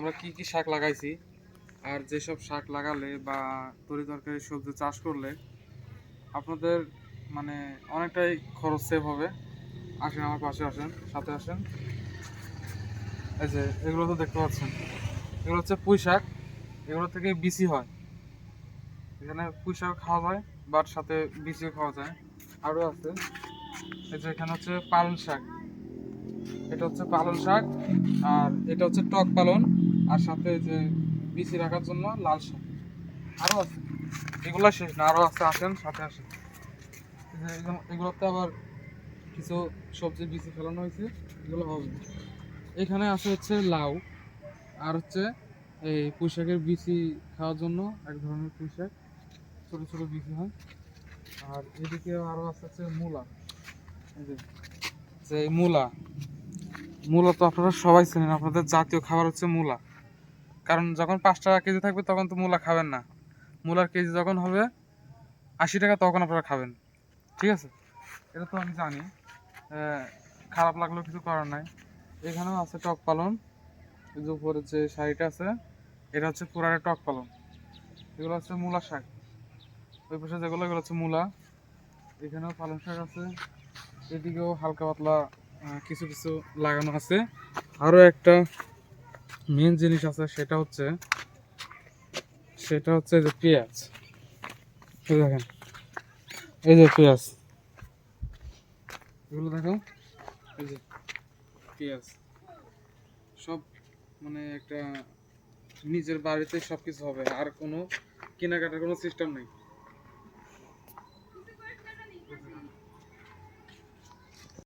আমরা কি কি শাক লাগাইছি? আর যেসব শাক লাগালে বা তরি তরকারি, সবজি চাষ করলে আপনাদের মানে অনেকটাই খরচ সেভ হবে। আসেন, আমার পাশে আসেন, সাথে আসেন। এই যে, এগুলো তো দেখতে পাচ্ছেন। এগুলো হচ্ছে পুঁই শাক। এগুলো থেকে বিসি হয়। এখানে পুঁই শাক খাওয়া যায়, বাট সাথে বিচিও খাওয়া যায়। আরও আছে। এই যে, এখানে হচ্ছে পালং শাক। এটা হচ্ছে পালং শাক, আর এটা হচ্ছে টক পালন আর সাথে যে বিচি রাখার জন্য লাল শাক। আরও আছে। এগুলো শেষ না আরও আছে, আসেন, সাথে আসেন। এগুলোতে আবার কিছু সবজি বিচি ফেলানো হয়েছে, এগুলো হবে এখানে আছে হচ্ছে লাউ, আর হচ্ছে এই পুঁই শাকের বিচি খাওয়ার জন্য এক ধরনের পুঁই শাক। ছোটো ছোটো বিচি হয়। আর এদিকে আরও আছে হচ্ছে মূলা। এই যে যে মূলা। মূলা তো আপনারা সবাই চেনেন, আপনাদের জাতীয় খাবার হচ্ছে মূলা। কারণ যখন পাঁচ টাকা কেজি থাকবে তখন তো মূলা খাবেন না। মূলার কেজি যখন হবে আশি টাকা তখন আপনারা খাবেন। ঠিক আছে? এটা তো আমি জানি। খারাপ লাগলেও কিছু করার নাই। এখানেও আছে টক পালন যে উপরে যে শাড়িটা আছে, এটা হচ্ছে পুরাটা টক পালন এগুলো হচ্ছে মূলা শাক। ওই পাশে যেগুলো, এগুলো হচ্ছে মূলা। এখানেও পালং শাক আছে। এদিকেও হালকা পাতলা কিছু কিছু লাগানো আছে। আরও একটা মেন জিনিস আছে সেটা হচ্ছে সেটা হচ্ছে যে পেঁয়াজ। দেখেন, এই যে পেঁয়াজ। এগুলো দেখো এই যে পেঁয়াজ। সব মানে একটা নিজের বাড়িতে সব কিছু হবে, আর কোনো কেনাকাটার কোনো সিস্টেম নেই।